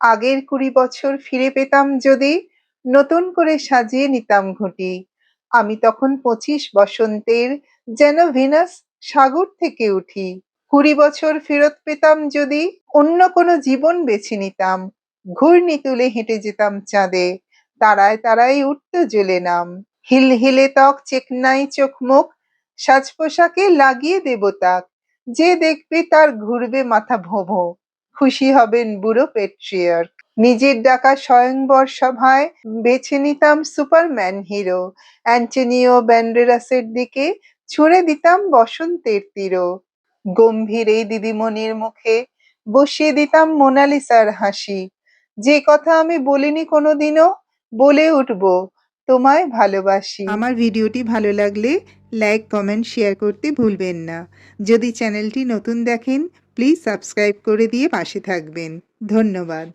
আগের কুড়ি বছর ফিরে পেতাম যদি, নতুন করে সাজিয়ে নিতাম ঘুঁটি। আমি তখন পঁচিশ বসন্তের যেন ভিনাস সাগর থেকে উঠি। কুড়ি বছর ফেরত পেতাম যদি, অন্য কোনো জীবন বেছে নিতাম। ঘূর্ণি তুলে হেঁটে যেতাম চাঁদে, তারায় তারায় উঠত জ্বলে নাম। হিল হিলে ত্বক চেকনাই চোখ মুখ সাজ পোশাকে লাগিয়ে দেব তাক। যে দেখবে তার ঘুরবে মাথা ভোঁ। খুশি হবেন বুড়ো পেট্রিয়ার নিজের ডাকা স্বয়ংবর সভায় বেছে নিতাম সুপারম্যান হিরো। অ্যান্টনিও ব্যান্ডেরাসের দিকে ছুঁড়ে দিতাম বসন্তের তীরও। গম্ভীর এই দিদিমণির মুখে বসিয়ে দিতাম মোনালিসার হাসি। যে কথা আমি বলিনি কোনোদিনও, বলে উঠবো, তোমায় ভালোবাসি। আমার ভিডিওটি ভালো লাগলে লাইক, কমেন্ট, শেয়ার করতে ভুলবেন না। যদি চ্যানেলটি নতুন দেখেন প্লিজ সাবস্ক্রাইব করে দিয়ে পাশে থাকবেন। ধন্যবাদ।